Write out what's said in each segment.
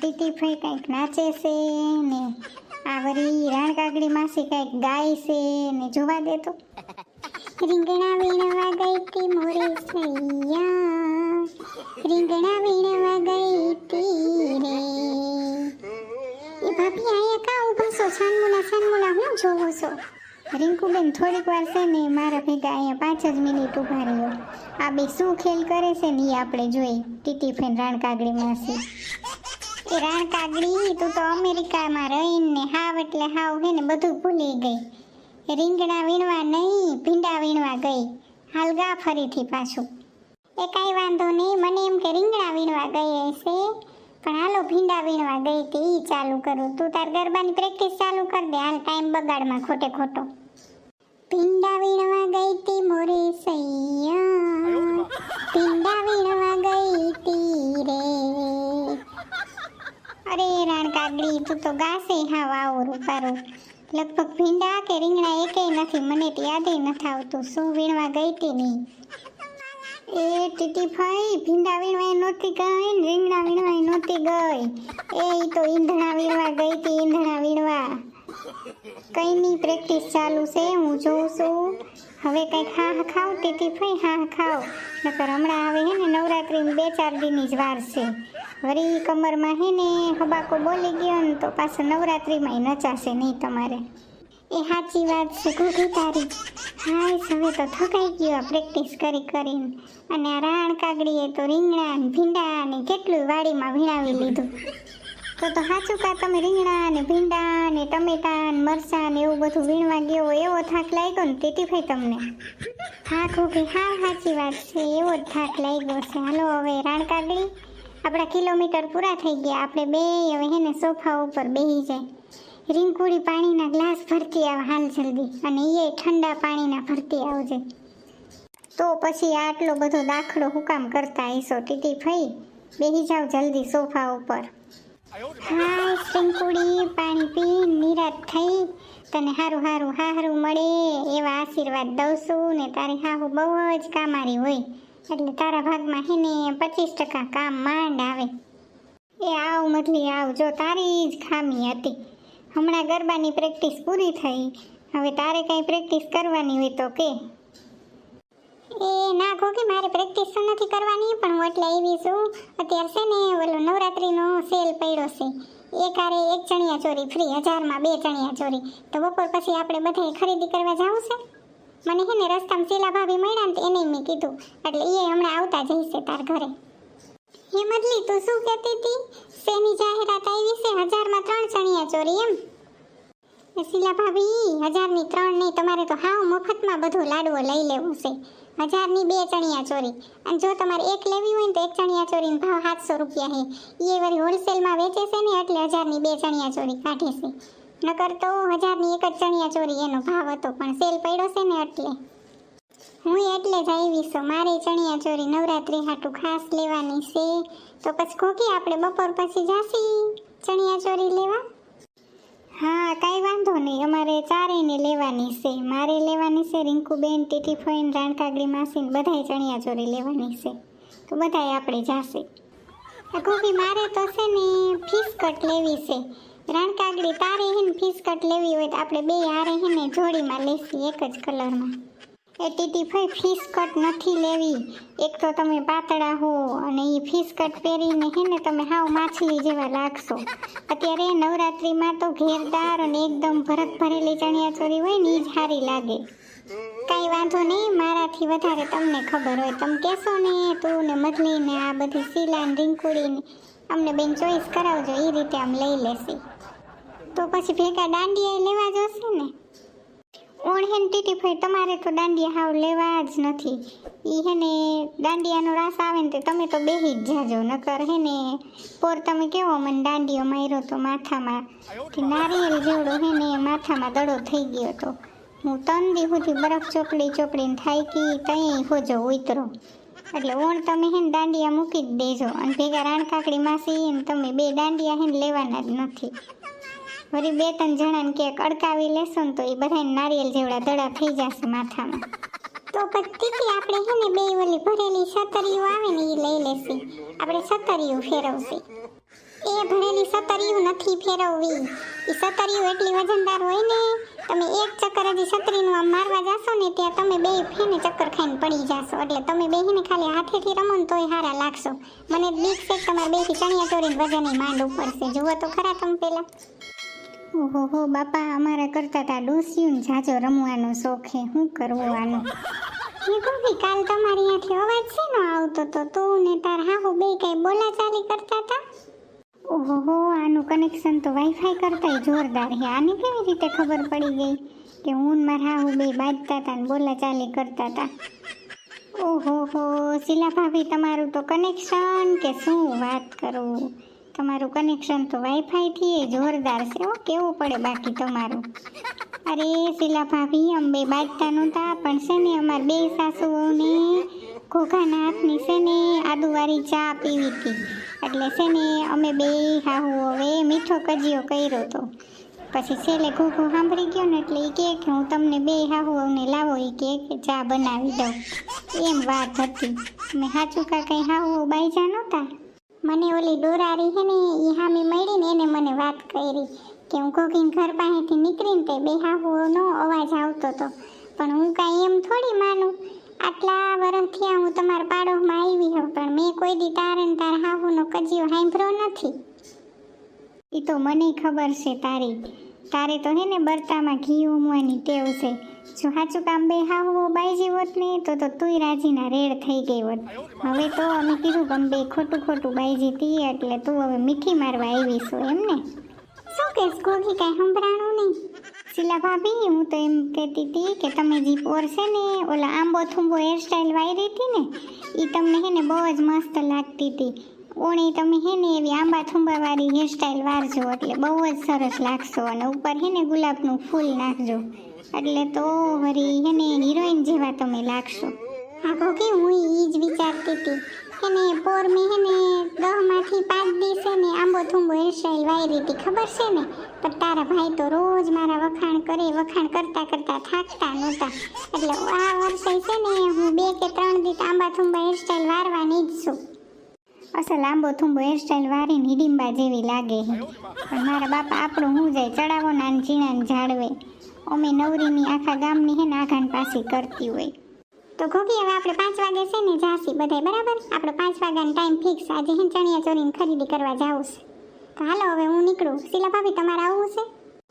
TT ફઈ કંઈક નાચે છે ને આ વરી રાણકાગડી માસી કંઈક ગાય છે ને જોવા દે તો. રીંગણા વીણવા ગઈ તી મોરે સૈયા. રીંગણા વીણવા ગઈ તી રે. એ ભાભી આયા કા ઊભા છો? છાનમુના છાનમુના, હું જોવો છો. રિંકુબેન થોડીક વાર છે ને મારા ભેગા અહીંયા પાંચ જ મિનિટ ઊભા રહ્યો. આ બે શું ખેલ કરે છે ને એ આપણે જોઈ ટીટી ફેન રાણકાગડી માસી એ રાણકાગડી તું તો અમેરિકામાં રહીને હાવ એટલે હાવ હે ને બધું ભૂલી ગઈ. રીંગણા વીણવા નહીં ભીંડા વીણવા ગઈ. હાલ ગા ફરીથી પાછું. એ કાંઈ વાંધો નહીં મને એમ કે રીંગણા વીણવા ગઈ હશે. પણ હાલો ભીંડા વીણવા ગઈ તે એ ચાલુ કરું. તું તાર ગરબાની પ્રેક્ટિસ ચાલુ કર દે હાલ ટાઈમ બગાડમાં ખોટે ખોટો. ભીંડા વીણવા ગઈ તી મોરે સૈયા. ભીંડા વીણવા ગઈ તી રે. અરે રાણ કાગડી, તું તો ગાસે હા આવો રૂપારું. લગભગ ભીંડા કે રીંગણા એકેય નથી, મને તો યાદે નથી આવતું. શું વીણવા ગઈ તી નહીં એ ટીટી ભાઈ, ભીંડા વીણવા નહોતી ગઈ રીંગણા વીણવા નહોતી ગઈ. એ તો ઈંધણા વીણવા ગઈ તી, ઈંધણા વીણવા. કઈની પ્રેક્ટિસ ચાલુ છે, હું જોઉં છું. હવે કંઈક હા ખાવ, ટીટી ભાઈ હા ખાવ. નકર હમણાં હવે હે ને નવરાત્રિની બે ચાર દિનની જ વાર છે. વળી કમરમાં હે ને હબાકો બોલી ગયો ને તો પાછો નવરાત્રિમાં નચાશે નહીં તમારે. એ સાચી વાત છે ઘૂઘી તારી. હાય હવે તો થકાઈ ગયો પ્રેક્ટિસ કરી કરીને. અને આ રાણ કાગડીએ તો રીંગણા ને ભીંડા ને કેટલું વાડીમાં ભીણાવી લીધું. તો તો સાચું કા તમે રીંગણા ને ભીંડા ને ટમેટા ને મરચાં ને એવું બધું વીણવા ગયો એવો થાક લાગ્યો ને તેથી ભાઈ તમને. હા ઘૂઘી હા, સાચી વાત છે, એવો જ થાક લાગ્યો છે. હાલો હવે રાણ કાગડી. આપણા કિલોમીટર પૂરા થઈ ગયા. આપણે બે હવે હે ને સોફા ઉપર બેસી જાય. રીંકુડી પાણીના ગ્લાસ ભરતી આવ હાલ જલ્દી. અને એ ઠંડા પાણીના ભરતી આવજે. તો પછી આટલો બધો દાખલો હુકામ કરતા હશો ટીટી ફઈ બેસી જાવ જલ્દી સોફા ઉપર. હા રીંકુડી પાણી પી, નિરાત થઈ. તને હારું હારું હારું મળે. એવા આશીર્વાદ દઉં છું ને તારી હાહુ બહુ જ કામારી હોય. એટલે તારા ભાગમાં હે પચીસ ટકા કામ માંડ આવે. એ આવ મધલી, આવ. જો તારી જ ખામી હતી. હમણાં ગરબાની પ્રેક્ટિસ પૂરી થઈ. હવે તારે કંઈ પ્રેક્ટિસ કરવાની હોય તો કે. એ ના ગોગી, મારે પ્રેક્ટિસ તો નથી કરવાની, પણ હું એટલે આવી છું. અત્યારે છે ને ઓલો નવરાત્રીનો સેલ પડ્યો છે. એક આરે એક ચણિયા ચોરી ફ્રી હજારમાં બે ચણિયા ચોરી તો બપોર પછી આપણે બધાએ ખરીદી કરવા જવું છે? મને હે ને રસ્તામાં શીલા ભાભી મળ્યા ને એને મેં કીધું. એટલે એ હમણાં આવતા જઈશે તાર ઘરે. હે મદલી, તું શું કહેતી હતી? શેની જાહેરાત આવી છે? હજારમાં ત્રણ ચણિયા ચોરી એમ? શીલા ભાભી હજારની ત્રણ નહીં, તમારે તો હાવ મફતમાં બધું લાડવો લઈ લેવું છે. હજારની બે ચણિયા ચોરી. અને જો તમારે એક લેવી હોય તો એક ચણિયા ચોરીનો ભાવ સાતસો રૂપિયા છે. એ વળી હોલસેલમાં વેચે છે ને એટલે હજારની બે ચણિયા ચોરી કાઢે છે. નકર તો હજારની એક જ ચણિયા ચોરી એનો ભાવ હતો, પણ સેલ પડ્યો છે ને એટલે. હું એટલે જ આવી છું, મારે ચણિયા ચોરી નવરાત્રી હાટું ખાસ લેવાની છે. તો પછી કોકી આપણે બપોર પછી જાસી ચણિયા ચોરી લેવા? હા, કાંઈ વાંધો નહીં, અમારે ચારેયને લેવાની છે. મારે લેવાની છે, રિંકુબેન, ટીટીફોઈન, રાણકાગડી, માસીને બધાય ચણિયા ચોરી લેવાની છે. તો બધાય આપણે જાશે. આ મારે તો છે ને ફીસ કટ લેવી છે. રાણકાગડી તારે હે ને ફીસ કટ લેવી હોય તો આપણે બે હારે હે જોડીમાં લેસી એક જ કલરમાં એ ટીટી ભાઈ ફીસ કટ નથી લેવી. એક તો તમે પાતળા હો અને એ ફીસ કટ પહેરીને હે ને તમે હાવ માછલી જેવા લાગશો. અત્યારે નવરાત્રિમાં તો ઘેરદાર અને એકદમ ભરત ભરેલી ચણિયા ચોરી હોય ને એ જ સારી લાગે. કાંઈ વાંધો નહીં, મારાથી વધારે તમને ખબર હોય તમે કહેશો ને, તું ને મધલી ને આ બધી શીલા ને રીંકુડીને અમને બેન ચોઈસ કરાવજો એ રીતે આમ લઈ લેશી. તો પછી ભેગા દાંડિયા લેવા જશે ને? ઓણહેન ટીટી ભાઈ, તમારે તો દાંડિયા હાવ લેવા જ નથી. ઈ હે ને દાંડિયાનો રાસ આવે ને તે તમે તો બેહી જ જાજો, નકર હે ને પોર તમે કેવો મને દાંડિયો માર્યો તો માથામાં. કે નારિયેલ જેવડો હે ને માથામાં દડો થઈ ગયો તો. હું ત્રણ દી સુધી બરફ ચોપડી ચોપડીને થાય કે તઈ હોજો ઉતરો. એટલે ઓણ તમે હે દાંડિયા મૂકી જ દેજો. અને ભેગા રાણકાકડી માસી તમે બે દાંડિયા હે લેવાના જ નથી. વળી બે ત્રણ જણાને ક્યાંક અડકાવી લેશો તો એ બધાને નારિયેલ જેવડા દડા થઈ જશે માથામાં. તો પછી આપણે છે ને બે ઓલી ભરેલી સતરીઓ આવે ને એ લઈ લેશી. આપણે સતરીઓ ફેરવશી. એ ભરેલી નથી ફેરવવી. એ સતરિયું એટલી વજનદાર હોય ને, તમે એક ચક્કર હજી સતરીનું આમ મારવા જાશો ને ત્યાં તમે બે ફેને ચક્કર ખાઈને પડી જાશો. એટલે તમે બેહીને ખાલી હાથેથી રમો ને તોય હારા લાગશો. મને બીક છે તમારે બેથી ચણિયા ચોરીને વજન માંડ ઉપર છે જુઓ તો ખરા તમે પેલા. ઓહો હો બાપા અમારા કરતા તા ડોસિયું જાજો રમવાનો શોખ છે. શું કરવું આનું? એ કાલ તમારી ત્યાંથી અવાજ છે નો આવતો તો તું ને તાર હાહુ બે કઈ બોલાચાલી કરતા તા? ઓહો હો આનું કનેક્શન તો વાઈફાઈ કરતા જોરદાર છે. આને કેવી રીતે ખબર પડી ગઈ કે હું મારા હાહુ બે બાજતા તા ને બોલા ચાલી કરતા તા? ઓહો હો શીલા ભાભી તમારું તો કનેક્શન કે શું વાત કરું? તમારું કનેક્શન તો વાઈફાઈથી એ જોરદાર છે હો, કેવું પડે બાકી તમારું? અરે શીલા ભાભી અંબે બાજતા નહોતા, પણ છે ને અમાર બે સાસુઓને ઘોઘાના હાથની છે ને આદુવાળી ચા પીવી હતી. એટલે છે ને અમે બે હાહુ હવે મીઠો કજિયો કર્યો તો પછી છેલ્લે ઘોઘો સાંભળી ગયો ને એટલે એ કહે કે હું તમને બે હાહુઓને લાવો, એ કે ચા બનાવી દઉં. એમ વાત હતી. મેં સાચું કાંઈ હાહુઓ બાઈજા નહોતા? મને ઓલી ડોરારી હે ને એ હામી મળીને એને મને વાત કરી કે હું કોકીન ઘર પાસેથી નીકળીને તે બે હાહુઓનો અવાજ આવતો હતો પણ હું કાંઈ એમ થોડી માનું. આટલા વર્ષથી હું તમારા પાડોમાં આવી હોઉં, પણ મેં કોઈ દી તારે ને તારા હાહુનો કજિયો સાંભળ્યો નથી. એ તો મને ખબર છે તારી. તારે તો હે ને બરતામાં ઘી ઉમવાની ટેવ છે. જો સાચું કામ બે હાહુઓ બાઈજી હોત ને, તો તો તુંય રાજીના રેડ થઈ ગઈ હોત. હવે તો અમે કીધું કે અમે બે ખોટું ખોટું બાઈજી તી એટલે તું હવે મીઠી મારવા આવીશું એમ ને? શું કે ગોગી કાંઈ સંભળાણું નહીં? શીલા ભાભી, હું તો એમ કહેતી હતી કે તમે જે છે ને, ઓલા આંબો થુંબો હેરસ્ટાઈલ વાયરી હતી ને એ તમને હે ને બહુ જ મસ્ત લાગતી હતી ઓણી તમે હે ને એવી આંબા થુંબા વાળી હેરસ્ટાઈલ વારજો. એટલે બહુ જ સરસ લાગશો અને ઉપર હે ને ગુલાબનું ફૂલ નાખજો. એટલે તો વરી હે ને હિરોઈન જેવા તમે લાગશો. આખો કે હું એ જ વિચારતી હતી. હે ને પોર મેં હે ને દહમાંથી પાંચ દિવસે ને આંબો થુંબો હેરસ્ટાઈલ વાયરી હતી. ખબર છે ને? પણ તારા ભાઈ તો રોજ મારા વખાણ કરે, વખાણ કરતા કરતા થાકતા નહોતા. એટલે આ વર્ષે છે ને હું બે કે ત્રણ દિવસ આંબા થુંબા હેરસ્ટાઈલ વારવાની જ છું. અસલ લાંબો થુંબો હેરસ્ટાઈલ વારીને નિડિંબા જેવી લાગે પણ મારા બાપા આપણું હું જાય ચડાવો ના ચીણાને જાળવે અમે નવરીની આખા ગામની હે ને આઘાન પાસી કરતી હોય. તો ઘોઘી, હવે આપણે પાંચ વાગે છે ને જાસી બધાય બરાબર? આપણો પાંચ વાગ્યાનો ટાઈમ ફિક્સ આજે હે ચણિયા ચોરીની ખરીદી કરવા જાવું છે. તો હાલો, હવે હું નીકળું. શીલા ભાભી, તમારે આવવું છે?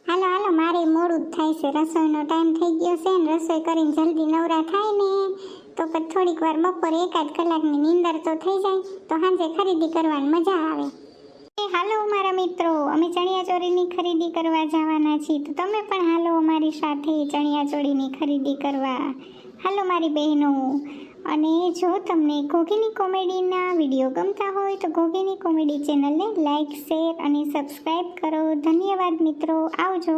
હાલો હાલો, મારે મોડું જ થાય છે. રસોઈનો ટાઈમ થઈ ગયો છે ને રસોઈ કરીને જલ્દી નવરા થાય ને. તો પછી થોડીક વાર બપોરે એકાદ કલાકની નીંદર તો થઈ જાય, તો સાંજે ખરીદી કરવાની મજા આવે. એ હાલો મારા મિત્રો, અમે ચણિયાચોળીની ખરીદી કરવા જવાના છીએ, તો તમે પણ હાલો અમારી સાથે ચણિયાચોળીની ખરીદી કરવા. હાલો મારી બહેનો, અને જો તમને ઘોઘીની કોમેડીના વીડિયો ગમતા હોય, તો ઘોઘીની કોમેડી ચેનલને લાઈક, શેર અને સબસ્ક્રાઈબ કરો. ધન્યવાદ મિત્રો, આવજો.